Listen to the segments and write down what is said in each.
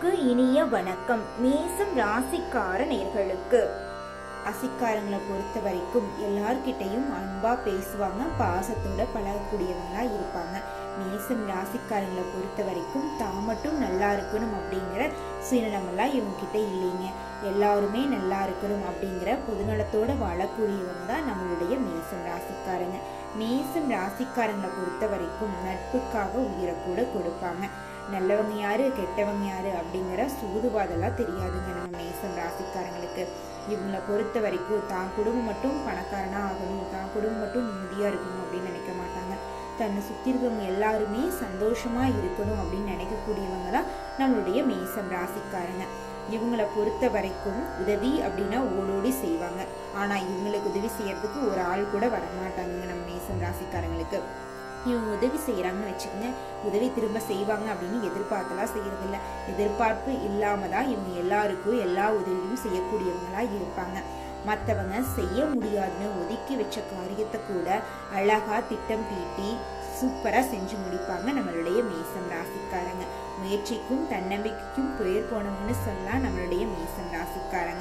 அனைவருக்கு இனிய வணக்கம். மேசம் ராசிக்கார நேர்களுக்கு ராசிக்காரங்களை பொறுத்த வரைக்கும் எல்லார்கிட்டையும் அன்பா பேசுவாங்க பாசத்தோட பழகக்கூடியவங்களா இருப்பாங்க. மேசம் ராசிக்காரங்களை பொறுத்த வரைக்கும் தான் மட்டும் நல்லா இருக்கணும் அப்படிங்கிற சுயநலமெல்லாம் இவங்க கிட்ட இல்லைங்க. எல்லாருமே நல்லா இருக்கணும் அப்படிங்கிற பொதுநலத்தோட வாழக்கூடியவங்க தான் நம்மளுடைய மேசம் ராசிக்காரங்க. மேசம் ராசிக்காரங்களை பொறுத்த வரைக்கும் நட்புக்காக உயிரை கூட கொடுப்பாங்க. நல்லவங்க யாரு கெட்டவங்க யாரு அப்படிங்கிற சூதுவாதெல்லாம் தெரியாதுங்க நம்ம மேசம் ராசிக்காரங்களுக்கு. இவங்களை பொறுத்த வரைக்கும் தான் குடும்பம் மட்டும் பணக்காரனா ஆகணும் தான் குடும்பம் மட்டும் நிம்மதியா இருக்கணும் அப்படின்னு நினைக்க மாட்டாங்க. தன்னை சுத்தி இருக்கவங்க எல்லாருமே சந்தோஷமா இருக்கணும் அப்படின்னு நினைக்கக்கூடியவங்க தான் நம்மளுடைய மேசம் ராசிக்காரங்க. இவங்களை பொறுத்த வரைக்கும் உதவி அப்படின்னா ஓடோடி செய்வாங்க. ஆனா இவங்களுக்கு உதவி செய்யறதுக்கு ஒரு ஆள் கூட வரமாட்டாங்க நம்ம மேசம் ராசிக்காரங்களுக்கு. இவங்க உதவி செய்கிறாங்கன்னு வச்சுக்கோங்க. உதவி திரும்ப செய்வாங்க அப்படின்னு எதிர்பார்த்தலாம் செய்யறதில்ல. எதிர்பார்ப்பு இல்லாம தான் இவங்க எல்லாருக்கும் எல்லா உதவியும் செய்யக்கூடியவங்களா இருப்பாங்க. மற்றவங்க செய்ய முடியாதுன்னு ஒதுக்கி வச்ச காரியத்தை கூட அழகா திட்டம் தீட்டி சூப்பராக செஞ்சு முடிப்பாங்க நம்மளுடைய மேசம் ராசிக்காரங்க. முயற்சிக்கும் தன்னம்பிக்கைக்கும் பெயர் போனவங்கன்னு சொல்லலாம் நம்மளுடைய மேசம் ராசிக்காரங்க.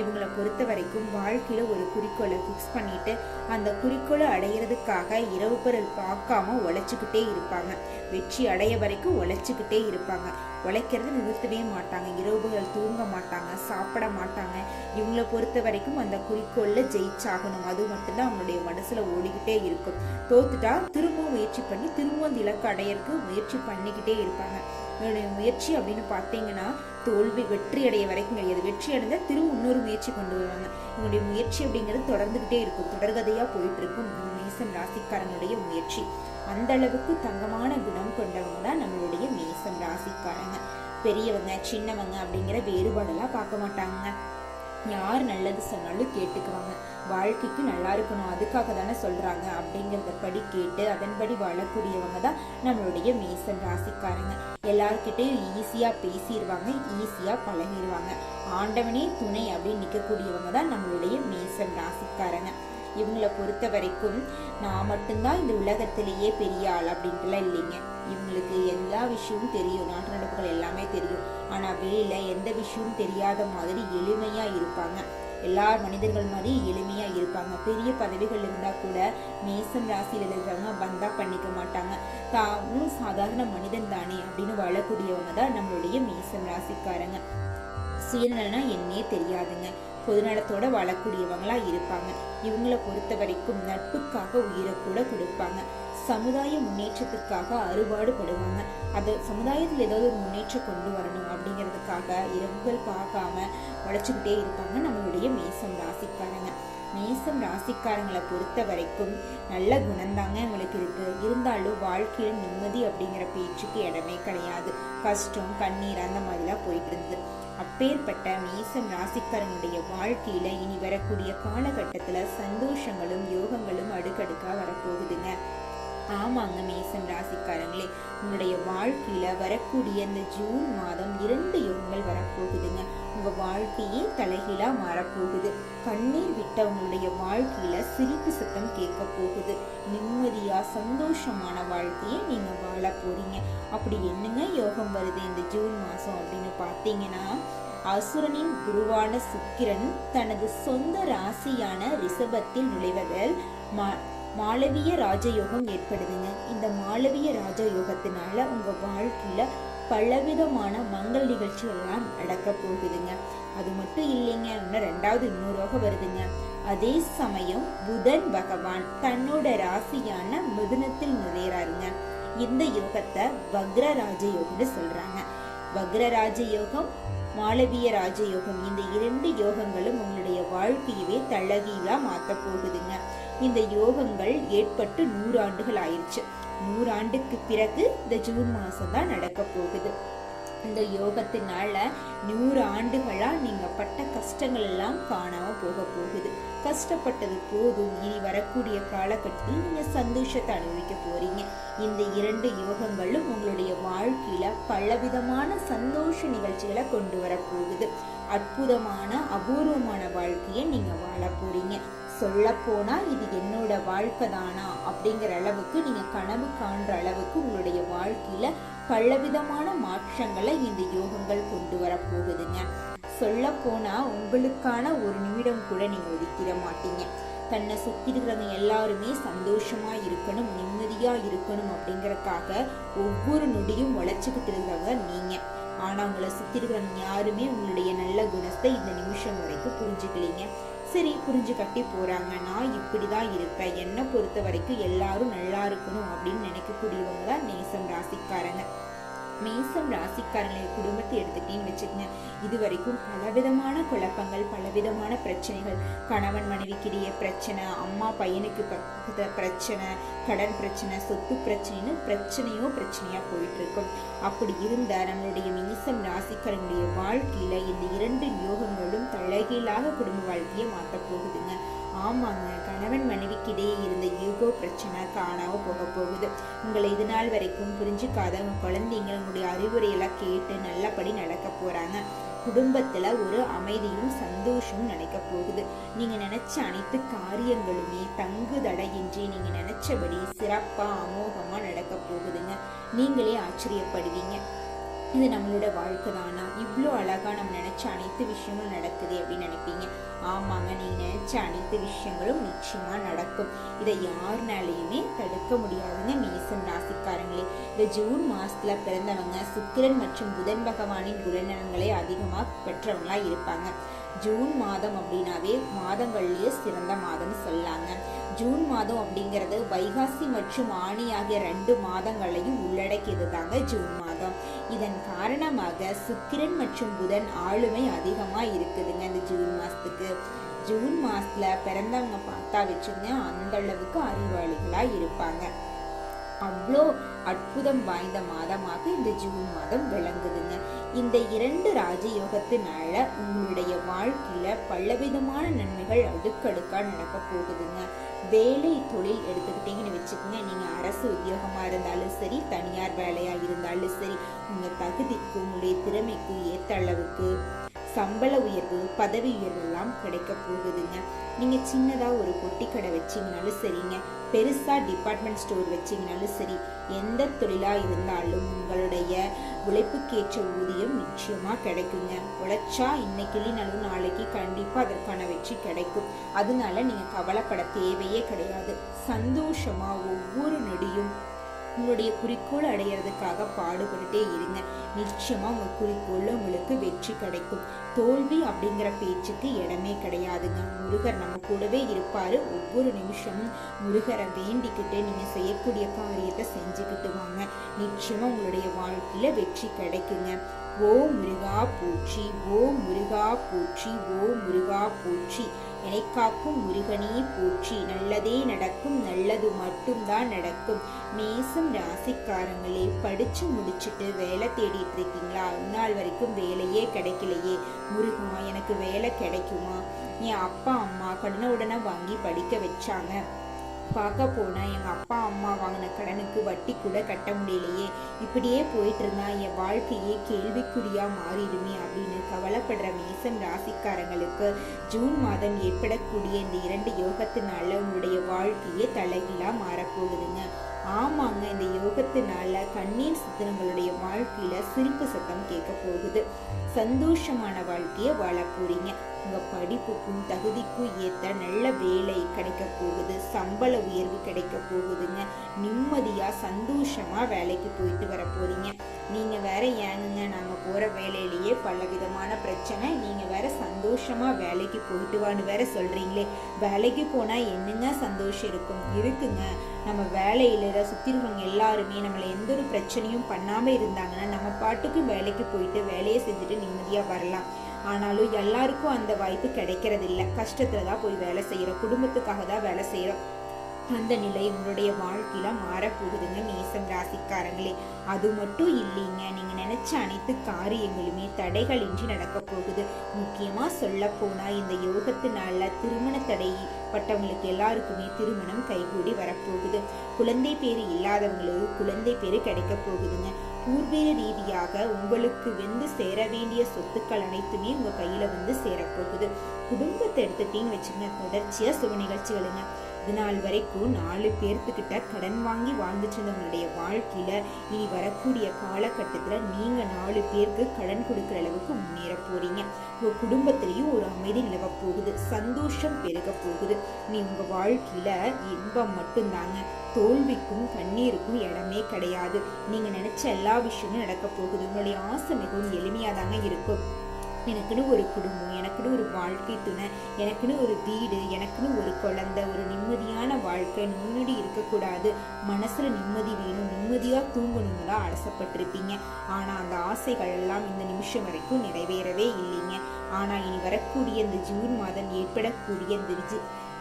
இவங்களை பொறுத்த வரைக்கும் வாழ்க்கையில் ஒரு குறிக்கோளை ஃபிக்ஸ் பண்ணிட்டு அந்த குறிக்கோளை அடையிறதுக்காக இரவு பொருள் பார்க்காம உழைச்சிக்கிட்டே இருப்பாங்க. வெற்றி அடைய வரைக்கும் உழைச்சிக்கிட்டே இருப்பாங்க. உழைக்கிறது நிறுத்தவே மாட்டாங்க. இரவுகள் தூங்க மாட்டாங்க சாப்பிட மாட்டாங்க. இவங்களை பொறுத்த வரைக்கும் அந்த குறிக்கோளில் ஜெயிச்சாகணும். அது மட்டும்தான் அவங்களுடைய மனசில் ஓடிக்கிட்டே இருக்கும். தோத்துட்டா திரும்பவும் முயற்சி பண்ணி திரும்பவும் அந்த இலக்கு அடையிறதுக்கு முயற்சி பண்ணிக்கிட்டே இருப்பாங்க. என்னுடைய முயற்சி அப்படின்னு பார்த்தீங்கன்னா தோல்வி வெற்றி அடைய வரைக்கும் கிடையாது. வெற்றி அடைஞ்சா திரும்ப இன்னொரு முயற்சி கொண்டு வருவாங்க. என்னுடைய முயற்சி அப்படிங்கிறது தொடர்ந்துகிட்டே இருக்கும். தொடர்கதையாக போயிட்டு இருக்கும் மேசம் ராசிக்காரனுடைய முயற்சி. அந்த அளவுக்கு தங்கமான குணம் கொண்டவங்க தான் நம்மளுடைய மேசம் ராசிக்காரங்க. பெரியவங்க சின்னவங்க அப்படிங்கிற வேறுபாடெல்லாம் பார்க்க மாட்டாங்க. யார் நல்லது சொன்னாலும் கேட்டுக்குவாங்க. வாழ்க்கைக்கு நல்லா இருக்கணும் அதுக்காக தானே சொல்றாங்க. அப்படிங்கிறத படி கேட்டு அதன்படி வாழக்கூடியவங்க தான் நம்மளுடைய மேசன் ராசிக்காரங்க. எல்லார்கிட்டையும் ஈஸியா பேசிடுவாங்க ஈஸியா பழகிடுவாங்க ஆண்டவனே துணை அப்படின்னு நிற்கக்கூடியவங்க தான் நம்மளுடைய மேசன் ராசிக்காரங்க. இவங்களை பொறுத்த வரைக்கும் நான் மட்டும்தான் இந்த உலகத்திலேயே பெரிய ஆள் அப்படின்ட்டுலாம் இல்லைங்க. இவங்களுக்கு எல்லா விஷயமும் தெரியும். நாட்டு நடப்புகள் எல்லாமே தெரியும். ஆனா வெளியில எந்த விஷயமும் தெரியாத மாதிரி எளிமையா இருப்பாங்க. எல்லா மனிதர்கள் மாதிரி எளிமையா இருப்பாங்க. பெரிய பதவிகள் இருந்தா கூட மேசம் ராசியில இருக்கிறவங்க பந்தா பண்ணிக்க மாட்டாங்க. தாவும் சாதாரண மனிதன் தானே அப்படின்னு வாழக்கூடியவங்க தான் நம்மளுடைய மேசம் ராசிக்காரங்க. சுயநலனா என்னே தெரியாதுங்க. பொதுநலத்தோட வாழக்கூடியவங்களா இருப்பாங்க. இவங்களை பொறுத்த வரைக்கும் நட்புக்காக உயிரை கூட கொடுப்பாங்க. சமுதாய முன்னேற்றத்திற்காக அறுபாடுபடுவாங்க. அது சமுதாயத்தில் ஏதாவது ஒரு முன்னேற்றம் கொண்டு வரணும் அப்படிங்கிறதுக்காக இரவுகள் பார்க்காம உழைச்சிக்கிட்டே இருப்பாங்க நம்மளுடைய மேசம் ராசிக்காரங்க. மேசம் ராசிக்காரங்களை பொறுத்த வரைக்கும் நல்ல குணம்தாங்க இவங்களுக்கு இருக்கு. இருந்தாலும் வாழ்க்கையில் நிம்மதி அப்படிங்கிற பேச்சுக்கு இடமே கிடையாது. கஷ்டம் கண்ணீர் அந்த மாதிரிலாம் போயிட்டு இருந்தது. அப்பேற்பட்ட மேசம் ராசிக்காரனுடைய வாழ்க்கையில இனி வரக்கூடிய காலகட்டத்துல சந்தோஷங்களும் யோகங்களும் அடுக்கடுக்கா வரப்போகுதுங்க. சொந்தக்காரங்களே உங்களுடைய வாழ்க்கையில வரக்கூடிய இந்த ஜூன் மாதம் இரண்டு யோகங்கள் வரப்போகுதுங்க. உங்க வாழ்க்கையே தலைகீழா மாறப்போகுது. கண்ணீர் விட்ட உங்களுடைய வாழ்க்கையில சிரிப்பு சத்தம் கேட்க போகுது. நிம்மதியா சந்தோஷமான வாழ்க்கையை நீங்க வாழ போறீங்க. அப்படி என்னங்க யோகம் வருது இந்த ஜூன் மாசம் அப்படின்னு பார்த்தீங்கன்னா அசுரனின் குருவான சுக்கிரன் தனது சொந்த ராசியான ரிஷபத்தில் நுழைவதால் மாளவிய ராஜயோகம் ஏற்படுதுங்க. இந்த மாளவிய ராஜயோகத்தினால உங்க வாழ்க்கையில பலவிதமான மங்கள் நிகழ்ச்சிகள்லாம் நடக்க போகுதுங்க. அது மட்டும் இல்லைங்க இன்னும் ரெண்டாவது இன்னொரு வருதுங்க. அதே சமயம் புதன் பகவான் தன்னோட ராசியான மிதுனத்தில் நுழையிறாருங்க. இந்த யோகத்தை வக்ர ராஜயோகம்னு சொல்றாங்க. வக்ர ராஜயோகம் மாளவிய ராஜயோகம் இந்த இரண்டு யோகங்களும் உங்களுடைய வாழ்க்கையவே தள்ளகீழா மாற்ற போகுதுங்க. இந்த யோகங்கள் ஏற்பட்டு நூறு ஆண்டுகள் ஆயிடுச்சு நூறு ஆண்டுக்கு பிறகு இந்த ஜூன் மாதம் தான் நடக்க போகுது. இந்த யோகத்தினால நூறு ஆண்டுகளா நீங்க பட்ட கஷ்டங்கள் எல்லாம் காணாம போக போகுது. கஷ்டப்பட்டது போதும். இனி வரக்கூடிய காலகட்டத்தில் நீங்க சந்தோஷத்தை அனுபவிக்க போறீங்க. இந்த இரண்டு யோகங்களும் உங்களுடைய வாழ்க்கையில பலவிதமான சந்தோஷ நிகழ்ச்சிகளை கொண்டு வரப்போகுது அற்புதமான அபூர்வமான வாழ்க்கையை நீங்க வாழ போறீங்க. சொல்லப்போனா இது என்னோட வாழ்க்கை தானா அப்படிங்கிற அளவுக்கு நீங்க கனவு காண்ற அளவுக்கு உங்களுடைய வாழ்க்கையில பலவிதமான மாற்றங்களை இந்த யோகங்கள் கொண்டு வர போகுதுங்க. போனா உங்களுக்கான ஒரு நிமிடம் கூட நீங்க ஒதுக்கிட மாட்டீங்க. தன்னை சுத்தி இருக்கிறவங்க எல்லாருமே சந்தோஷமா இருக்கணும் நிம்மதியா இருக்கணும் அப்படிங்கறதுக்காக ஒவ்வொரு நொடியும் உழைச்சிக்கிட்டு இருக்கிறவங்க நீங்க. ஆனா உங்களை சுத்தி இருக்கிறவங்க யாருமே உங்களுடைய நல்ல குணத்தை இந்த நிமிஷம் வரைக்கும் புரிஞ்சுக்கலீங்க. சரி புரிஞ்சு கட்டி போறாங்க. நான் இப்படிதான் இருப்பேன். என்னை பொறுத்த வரைக்கும் எல்லாரும் நல்லா இருக்கணும் அப்படின்னு நினைக்கக்கூடியவங்க தான் நேசம் ராசிக்காரங்க. மேசம் ராசிக்காரங்களை குடும்பத்தை எடுத்துக்கிட்டேன்னு வச்சுக்கோங்க இது வரைக்கும் பலவிதமான குழப்பங்கள் பலவிதமான பிரச்சனைகள். கணவன் மனைவிக்கிடையே பிரச்சனை அம்மா பையனுக்கு ப- பிரச்சனை கடன் பிரச்சனை சொத்து பிரச்சனைன்னு பிரச்சனையோ பிரச்சனையா போயிட்டு இருக்கும் அப்படி இருந்த நம்மளுடைய மீசம் ராசிக்காரங்களுடைய வாழ்க்கையில இந்த இரண்டு யோகங்களும் தலைகீழாக குடும்ப வாழ்க்கையை மாற்ற போகுதுங்க. ஆமாங்க. கணவன் மனைவிக்கிடையே இருந்த யூகோ பிரச்சனை காணாம போக போகுது. உங்களை இது நாள் வரைக்கும் புரிஞ்சுக்காத உங்க குழந்தைங்க உங்களுடைய அறிவுரையெல்லாம் கேட்டு நல்லபடி நடக்க போறாங்க. குடும்பத்தில் ஒரு அமைதியும் சந்தோஷமும் நினைக்க போகுது. நீங்கள் நினச்ச அனைத்து காரியங்களுமே தங்கு தடையின்றி நீங்க நினைச்சபடி சிறப்பா அமோகமா நடக்க போகுதுங்க. நீங்களே ஆச்சரியப்படுவீங்க. இது நம்மளோட வாழ்க்கை தானா இவ்வளோ அழகா நம்ம நினைச்ச அனைத்து விஷயங்களும் நடக்குது அப்படின்னு நினைப்பீங்க. ஆமாங்க நீங்கள் நினைச்ச அனைத்து விஷயங்களும் நிச்சயமா நடக்கும். இதை யாருனாலையுமே தடுக்க முடியாதுங்க மேசம் ராசிக்காரங்களே. இந்த ஜூன் மாசத்துல பிறந்தவங்க சுக்கிரன் மற்றும் புதன் பகவானின் குணநலன்களை அதிகமாக பெற்றவங்களா இருப்பாங்க. ஜூன் மாதம் அப்படின்னாவே மாதங்கள்லயே சிறந்த மாதம்னு சொல்லாங்க ஜூன் மாதம் அப்படிங்கிறது வைகாசி மற்றும் ஆணி ஆகிய ரெண்டு மாதங்களையும் உள்ளடக்கியது தாங்க ஜூன் மாதம். இதன் காரணமாக சுக்கிரன் மற்றும் புதன் ஆளுமை அதிகமா இருக்குதுங்க இந்த ஜூன் மாசத்துக்கு. ஜூன் மாசத்துல பிறந்தவங்க பார்த்தா வச்சுங்க அந்த அளவுக்கு அறிவாளிகளா இருப்பாங்க. அவ்வளோ அற்புதம் வாய்ந்த மாதமாக இந்த ஜூன் மாதம் விளங்குதுங்க. இந்த இரண்டு ராஜயோகத்தினால உங்களுடைய வாழ்க்கையில பலவிதமான நன்மைகள் அடுக்கடுக்கா நடக்க போகுதுங்க. வேலை தொழில் எடுத்துக்கிட்டீங்கன்னு வச்சுக்கோங்க. நீங்க அரசு உத்தியோகமா இருந்தாலும் சரி தனியார் வேலையா இருந்தாலும் சரி உங்க தகுதிக்கு உங்களுடைய திறமைக்கு ஏத்த அளவுக்கு சம்பள உயர்வு பதவி உயர்வு எல்லாம் கிடைக்க போகுதுங்க. நீங்க சின்னதா ஒரு பொட்டி கடை வச்சிங்கனாலும் சரிங்க பெருசா டிபார்ட்மெண்ட் ஸ்டோர் வச்சிங்கனாலும் சரி எந்த தொழிலா இருந்தாலும் உங்களுடைய உழைப்புக்கேற்ற ஊதியம் நிச்சயமா கிடைக்குங்க. உழைச்சா இன்னைக்கு இல்லைனாலும் நாளைக்கு கண்டிப்பா அதற்கான வெற்றி கிடைக்கும். அதனால நீங்க கவலைப்பட தேவையே கிடையாது. சந்தோஷமா ஒவ்வொரு நொடியும் உங்களுடைய குறிக்கோள் அடையிறதுக்காக பாடுபட்டுட்டே இருங்க. நிச்சயமா உங்க குறிக்கோள்ல உங்களுக்கு வெற்றி கிடைக்கும். தோல்வி அப்படிங்கிற பேச்சுக்கு இடமே கிடையாதுங்க. முருகர் நம்ம கூடவே இருப்பாரு. ஒவ்வொரு நிமிஷமும் முருகரை வேண்டிக்கிட்டு நீங்க செய்யக்கூடிய காரியத்தை செஞ்சுக்கிட்டு வாங்க. நிச்சயமா உங்களுடைய வாழ்க்கையில வெற்றி கிடைக்குங்க. ஓ முருகா போற்றி ஓ முருகா போற்றி ஓ முருகா போற்றி என்னை காக்கும் முருகனே போற்றி நல்லதே நடக்கும் நல்லது மட்டும்தான் நடக்கும். மேசம் ராசிக்காரங்களே படிச்சு முடிச்சுட்டு வேலை தேடிட்டு இருக்கீங்களா? இந்நாள் வரைக்கும் வேலையே கிடைக்கலையே. முருகா எனக்கு வேலை கிடைக்குமா? என் அப்பா அம்மா கடனை உடனே வாங்கி படிக்க வச்சாங்க. பார்க்க போனால் எங்கள் அப்பா அம்மா வாங்கின கடனுக்கு வட்டி கூட கட்ட முடியலையே. இப்படியே போயிட்டு இருந்தா என் வாழ்க்கையே கேள்விக்குறியா மாறிடுமே அப்படின்னு கவலைப்படுற மேசம் ராசிக்காரங்களுக்கு ஜூன் மாதம் ஏற்படக்கூடிய இந்த இரண்டு யோகத்தினால உங்களுடைய வாழ்க்கையே தலைகீழா மாறப்போகுதுங்க. ஆமாங்க இந்த யோகத்தினால கண்ணீர் சித்திரங்களுடைய வாழ்க்கையில சிரிப்பு சத்தம் கேட்க போகுது. சந்தோஷமான வாழ்க்கையை வாழ போறீங்க. உங்க படிப்புக்கும் தகுதிக்கும் ஏத்த நல்ல வேலை கிடைக்க போகுது. சம்பள உயர்வு கிடைக்க போகுதுங்க. நிம்மதியா சந்தோஷமா வேலைக்கு போயிட்டு வர போறீங்க. நீங்கள் வேற ஏனுங்க? நாங்கள் போகிற வேலையிலேயே பல விதமான பிரச்சனை. நீங்கள் வேற சந்தோஷமா வேலைக்கு போயிட்டு வான்னு வேற சொல்கிறீங்களே வேலைக்கு போனால் என்னங்க சந்தோஷம் இருக்கும்? இருக்குங்க. நம்ம வேலையில் சுற்றி இருக்கிறவங்க எல்லாருமே நம்மளை எந்த ஒரு பிரச்சனையும் பண்ணாமல் இருந்தாங்கன்னா நம்ம பாட்டுக்கு வேலைக்கு போயிட்டு வேலையை செஞ்சுட்டு நிம்மதியாக வரலாம். ஆனாலும் எல்லாருக்கும் அந்த வாய்ப்பு கிடைக்கிறதில்ல. கஷ்டத்தில் தான் போய் வேலை செய்கிறோம் குடும்பத்துக்காக தான் வேலை செய்கிறோம் அந்த நிலை உங்களுடைய வாழ்க்கையில மாறப்போகுதுங்க. மேசம் ராசிக்காரங்களே அது மட்டும் இல்லைங்க. நீங்க நினைச்ச அனைத்து காரியங்களுமே தடைகளின்றி நடக்க போகுது. முக்கியமா சொல்ல போனா இந்த யோகத்தினால திருமண தடை பட்டவங்களுக்கு எல்லாருக்குமே திருமணம் கைகூடி வரப்போகுது. குழந்தை பேரு இல்லாதவங்களுக்கு குழந்தை பேரு கிடைக்க போகுதுங்க. பூர்வீக ரீதியாக உங்களுக்கு வந்து சேர வேண்டிய சொத்துக்கள் அனைத்துமே உங்க கையில வந்து சேரப்போகுது. குடும்பத்தை எடுத்துட்டீங்கன்னு வச்சுங்க தொடர்ச்சியா சுப நிகழ்ச்சிகளுங்க. இது நாள் வரைக்கும் நாலு பேர்த்துக்கிட்ட கடன் வாங்கி வாழ்ந்துட்டு இருந்தவங்களுடைய வாழ்க்கையில இனி வரக்கூடிய காலகட்டத்தில் நீங்க நாலு பேருக்கு கடன் கொடுக்குற அளவுக்கு முன்னேற போறீங்க. உங்க குடும்பத்திலையும் ஒரு அமைதி நிலவ போகுது. சந்தோஷம் பெருக போகுது. நீ உங்க வாழ்க்கையில இன்பம் மட்டும்தாங்க. தோல்விக்கும் கண்ணீருக்கும் இடமே கிடையாது. நீங்க நினைச்ச எல்லா விஷயமும் நடக்க போகுது. உங்களுடைய ஆசை மிகவும் எளிமையாதாங்க இருக்கும். எனக்குன்னு ஒரு குடும்பம் எனக்குன்னு ஒரு வாழ்க்கை துணை எனக்குன்னு ஒரு வீடு எனக்குன்னு ஒரு குழந்தை ஒரு நிம்மதியான வாழ்க்கை. முன்னாடி இருக்கக்கூடாது. மனசுல நிம்மதி வேணும். நிம்மதியா தூங்கணும்னு தான் ஆசைப்பட்டிருப்பீங்க. ஆனா அந்த ஆசைகள் எல்லாம் இந்த நிமிஷம் வரைக்கும் நிறைவேறவே இல்லைங்க. ஆனா இனி வரக்கூடிய இந்த ஜூன் மாதம் ஏற்படக்கூடிய இந்த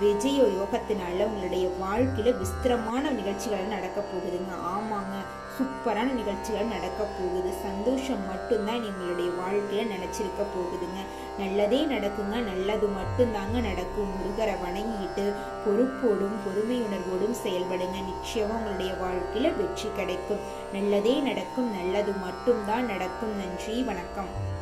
விஜய யோகத்தினால உங்களுடைய வாழ்க்கையில விஸ்திரமான நிகழ்ச்சிகள் நடக்க போகுதுங்க. ஆமாங்க. சூப்பரான நிகழ்ச்சிகள் நடக்க போகுது. சந்தோஷம் மட்டும்தான் எங்களுடைய வாழ்க்கையில நினைச்சிருக்க போகுதுங்க. நல்லதே நடக்குங்க. நல்லது மட்டும்தாங்க நடக்கும். முருகரை வணங்கிட்டு பொறுப்போடும் பொறுமையுணர்வோடும் செயல்படுங்க. நிச்சயமா உங்களுடைய வாழ்க்கையில வெற்றி கிடைக்கும். நல்லதே நடக்கும். நல்லது மட்டும்தான் நடக்கும். நன்றி. வணக்கம்.